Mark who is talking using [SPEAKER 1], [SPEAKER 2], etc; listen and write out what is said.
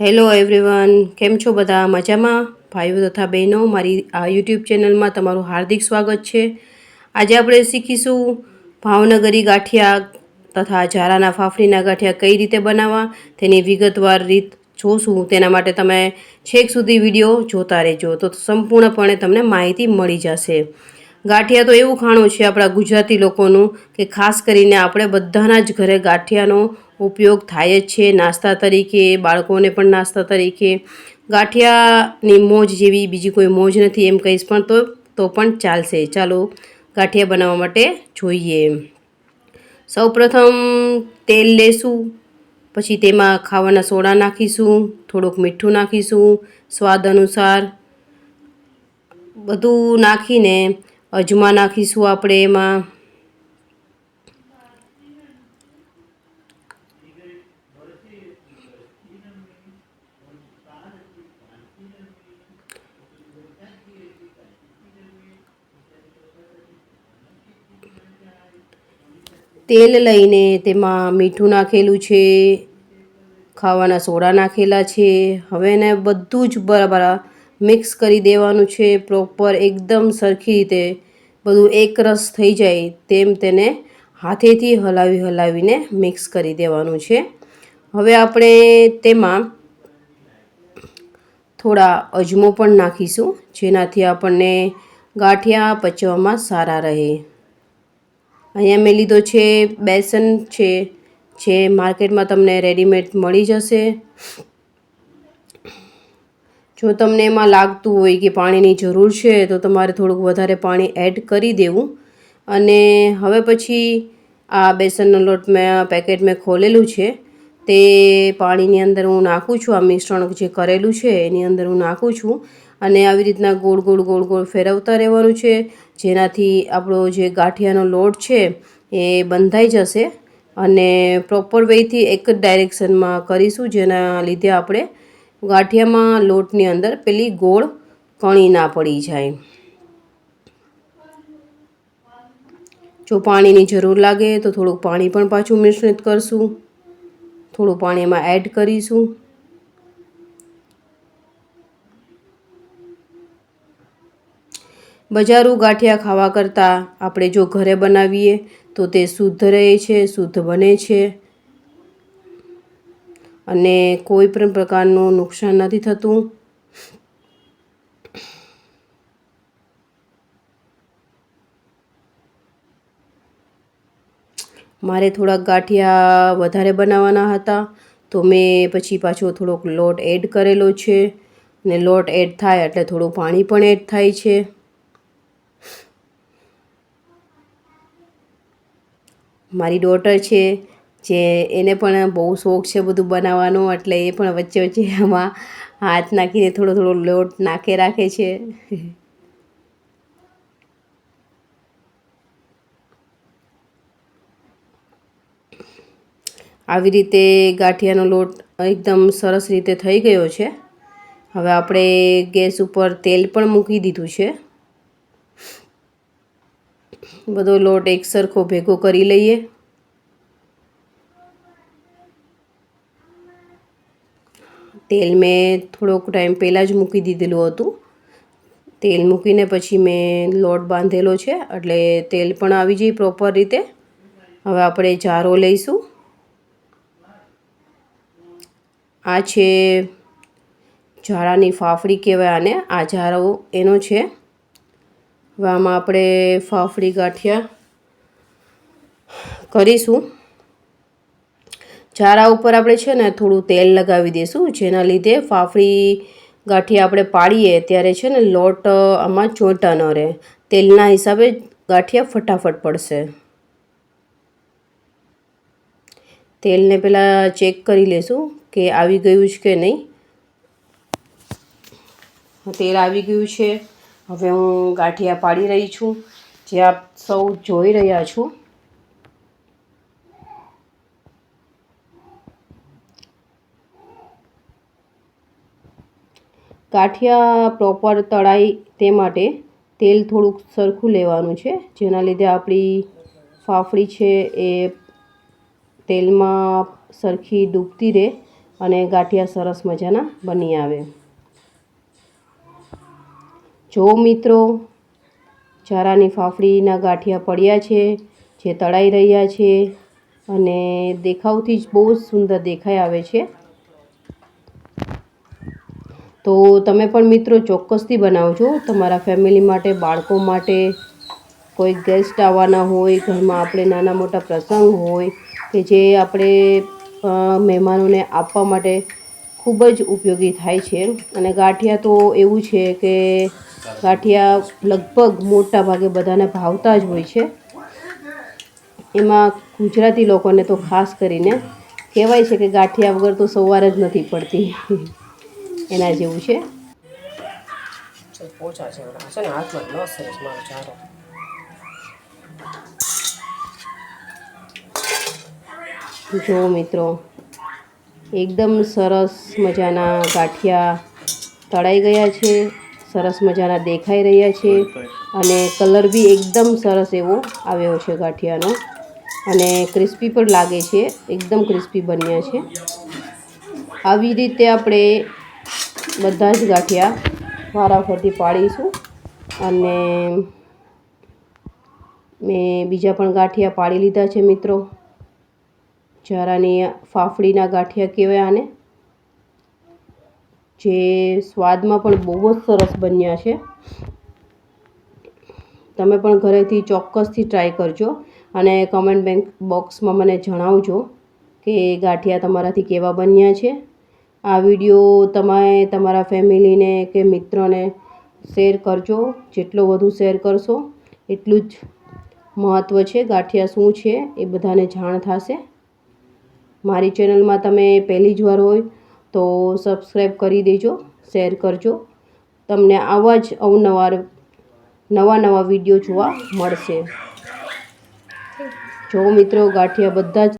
[SPEAKER 1] Hello everyone કેમ છો બધા? મજામાં? ભાઈઓ તથા બહેનો, મારી આ યુટ્યુબ ચેનલમાં તમારું હાર્દિક સ્વાગત છે. આજે આપણે શીખીશું ભાવનગરી ગાંઠિયા તથા ઝારાના ફાફડીના ગાંઠિયા કઈ રીતે બનાવવા, તેની વિગતવાર રીત જોશું. તેના માટે તમે છેક સુધી વીડિયો જોતા રહેજો. તો સંપૂર્ણપણે તમને માહિતી મળી જશે. ગાંઠિયા તો એવું ખાણું છે આપણા ગુજરાતી લોકોનું કે ખાસ કરીને આપણે બધાના જ ઘરે ગાંઠિયાનો ઉપયોગ થાય જ છે. નાસ્તા તરીકે, બાળકોને પણ નાસ્તા તરીકે. ગાંઠિયાની મોજ જેવી બીજી કોઈ મોજ નથી એમ કહીશ, પણ તો તો પણ ચાલશે. ચાલો, ગાંઠિયા બનાવવા માટે જોઈએ. સૌપ્રથમ તેલ લેશું, પછી તેમાં ખાવાના સોડા નાખીશું, થોડુંક મીઠું નાખીશું, સ્વાદ અનુસાર. બધું નાખીને અજમા નાખીશું આપણે એમાં. તેલ લઈને તેમાં મીઠું નાખેલું છે, ખાવાના સોડા નાખેલા છે. હવે એને બધું જ બરાબર મિક્સ કરી દેવાનું છે, પ્રોપર એકદમ સરખી રીતે. બધું એકરસ થઈ જાય તેમ તેને હાથેથી હલાવી હલાવીને મિક્સ કરી દેવાનું છે. હવે આપણે તેમાં થોડા અજમો પણ નાખીશું, જેનાથી આપણને ગાંઠિયા પચવામાં સારા રહે. અહીંયા મેં લીધો છે બેસન છે, જે માર્કેટમાં તમને રેડીમેડ મળી જશે. જો તમને એમાં લાગતું હોય કે પાણીની જરૂર છે, તો તમારે થોડુંક વધારે પાણી એડ કરી દેવું. અને હવે પછી આ બેસનનો લોટ મેં પેકેટ મેં ખોલેલું છે. તે પાણીની અંદર હું નાખું છું, આ મિશ્રણ જે કરેલું છે એની અંદર હું નાખું છું અને આવી રીતના ગોળ ગોળ ગોળ ગોળ ફેરવતા રહેવાનું છે. જેનાથી આપણો જે ગાંઠિયાનો લોટ છે એ બંધાઈ જશે અને પ્રોપર વેથી એક જ ડાયરેક્શનમાં કરીશું, જેના લીધે આપણે ગાંઠિયામાં લોટની અંદર પેલી ગોળ કણી ના પડી જાય. જો પાણીની જરૂર લાગે તો થોડુંક પાણી પણ પાછું મિશ્રિત કરશું. થોડું પાણી એમાં એડ કરીશું. બજારું ગાંઠિયા ખાવા કરતાં આપણે જો ઘરે બનાવીએ તો તે શુદ્ધ રહે છે, શુદ્ધ બને છે. અને કોઈ પણ પ્રકારનું નુકસાન નથી થતું. મારે થોડાક ગાંઠિયા વધારે બનાવવાના હતા, તો મેં પછી પાછો થોડોક લોટ એડ કરેલો છે ને લોટ એડ થાય એટલે થોડું પાણી પણ એડ થાય છે. મારી ડોટર છે, જે એને પણ બહુ શોખ છે બધું બનાવવાનો, એટલે એ પણ વચ્ચે વચ્ચે એમાં હાથ નાખીને થોડો થોડો લોટ નાખે રાખે છે. આવી રીતે ગાંઠિયાનો લોટ એકદમ સરસ રીતે થઈ ગયો છે. હવે આપણે ગેસ ઉપર તેલ પણ મૂકી દીધું છે. બધો લોટ એક સરખો ભેગો કરી લઈએ. તેલ મેં થોડોક ટાઈમ પહેલાં જ મૂકી દીધેલું હતું. તેલ મૂકીને પછી મેં લોટ બાંધેલો છે, એટલે તેલ પણ આવી જાય પ્રોપર રીતે. હવે આપણે જારો લઈશું. આ છે ઝાડાની ફાફડી કહેવાય આને. આ ઝાડો એનો છે. હવે આમાં આપણે ફાફડી ગાંઠિયા કરીશું. ઝારા ઉપર આપણે છે ને થોડું તેલ લગાવી દઈશું, જેના લીધે ફાફડી ગાંઠિયા આપણે પાડીએ ત્યારે છે ને લોટ આમાં ચોંટા ન રહે. તેલના હિસાબે ગાંઠિયા ફટાફટ પડશે. તેલને પહેલાં ચેક કરી લેશું. કે આવી ગયું છે કે નહીં? તેલ આવી ગયું છે. હવે હું ગાંઠિયા પાડી રહી છું. જે આપ સૌ જોઈ રહ્યા છો. ગાંઠિયા પ્રોપર તળાય તે માટે તેલ થોડુંક સરખું લેવાનું છે. જેના લીધે આપણી ફાફડી છે એ તેલમાં સરખી ડૂબતી રહે. અને ગાંઠિયા સરસ મજાના બની આવે. જો મિત્રો, ચારાની ફાફડીના ગાંઠિયા પડ્યા છે, જે તળાઈ રહ્યા છે, અને દેખાવથી જ બહુ જ સુંદર દેખાઈ આવે છે. તો તમે પણ મિત્રો ચોક્કસથી બનાવજો. તમારા ફેમિલી માટે, બાળકો માટે, કોઈ ગેસ્ટ આવવાના હોય, ઘરમાં આપણે નાના મોટા પ્રસંગ હોય, કે જે આપણે મહેમાનોને આપવા માટે ખૂબ જ ઉપયોગી થાય છે. અને ગાંઠિયા તો એવું છે કે ગાંઠિયા લગભગ મોટા ભાગે બધાને ભાવતા જ હોય છે. એમાં ગુજરાતી લોકોને તો ખાસ કરીને કહેવાય છે કે ગાંઠિયા વગર તો સવાર જ નથી પડતી. એના જેવું છે.
[SPEAKER 2] પોચા છે હાથમાં
[SPEAKER 1] જો મિત્રો, એકદમ સરસ મજાના ગાંઠિયા તળાઈ ગયા છે, સરસ મજાના દેખાઈ રહ્યા છે અને કલર બી એકદમ સરસ એવો આવ્યો છે ગાંઠિયાનો અને ક્રિસ્પી પણ લાગે છે, એકદમ ક્રિસ્પી બન્યા છે. આવી રીતે આપણે બધા જ ગાંઠિયા વારાફરતી પાડીશું અને મેં બીજા પણ ગાંઠિયા પાડી લીધા છે મિત્રો. જરાની ફાફડીના ગાંઠિયા કહેવાય આને. જે સ્વાદમાં પણ બહુ જ સરસ બન્યા છે. તમે પણ ઘરેથી ચોક્કસથી ટ્રાય કરજો અને કમેન્ટ બેંક બોક્સમાં મને જણાવજો કે ગાંઠિયા તમારાથી કેવા બન્યા છે. આ વીડિયો તમે તમારા ફેમિલીને કે મિત્રોને શેર કરજો. જેટલો વધુ શેર કરશો એટલું જ મહત્ત્વ છે ગાંઠિયા શું છે એ બધાને જાણ થશે. મારી ચેનલમાં તમે પહેલી જ વાર હોય તો સબસ્ક્રાઈબ કરી દેજો, શેર કરજો. તમને આવા જ અવનવાર, નવા નવા વીડિયો જોવા મળશે. જો મિત્રો ગાંઠિયા બધા જ